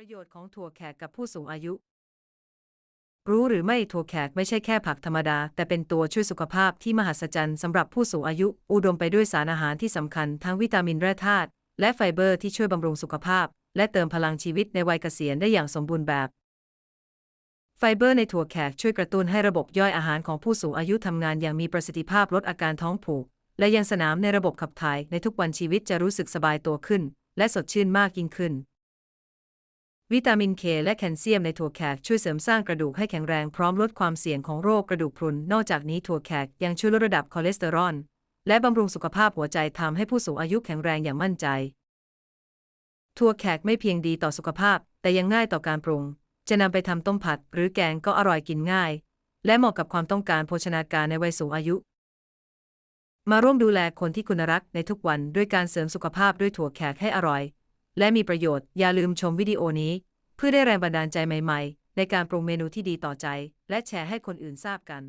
ประโยชน์ของถั่วแขกกับผู้สูงอายุ รู้หรือไม่ถั่วแขกไม่ใช่แค่ผักธรรมดา แต่เป็นตัวช่วยสุขภาพที่มหัศจรรย์สำหรับผู้สูงอายุ อุดมไปด้วยสารอาหารที่สำคัญทั้งวิตามินแร่ธาตุและไฟเบอร์ที่ช่วยบำรุงสุขภาพ และเติมพลังชีวิตในวัยเกษียณได้อย่างสมบูรณ์แบบ ไฟเบอร์ในถั่วแขกช่วยกระตุ้นให้ระบบย่อยอาหารของผู้สูงอายุทำงานอย่างมีประสิทธิภาพลดอาการท้องผูก และยังสนามในระบบขับถ่ายในทุกวันชีวิตจะรู้สึกสบายตัวขึ้น และสดชื่นมากยิ่งขึ้น วิตามินเคและแคลเซียมในถั่วแขกช่วยเสริมสร้างกระดูกให้แข็งแรงพร้อมลดความเสี่ยงของโรคกระดูกพรุน นอกจากนี้ถั่วแขกยังช่วยลดระดับคอเลสเตอรอลและบำรุงสุขภาพหัวใจทำให้ผู้สูงอายุแข็งแรงอย่างมั่นใจ ถั่วแขกไม่เพียงดีต่อสุขภาพ แต่ยังง่ายต่อการปรุง จะนำไปทำต้มผัด หรือแกงก็อร่อยกินง่าย และเหมาะกับความต้องการโภชนาการในวัยสูงอายุ มาร่วมดูแลคนที่คุณรักในทุกวันด้วยการเสริมสุขภาพด้วยถั่วแขกให้อร่อย และมีประโยชน์อย่าลืมชมวิดีโอนี้ เพื่อได้แรงบันดาลใจใหม่ ๆ ในการปรุงเมนูที่ดีต่อใจ และแชร์ให้คนอื่นทราบกัน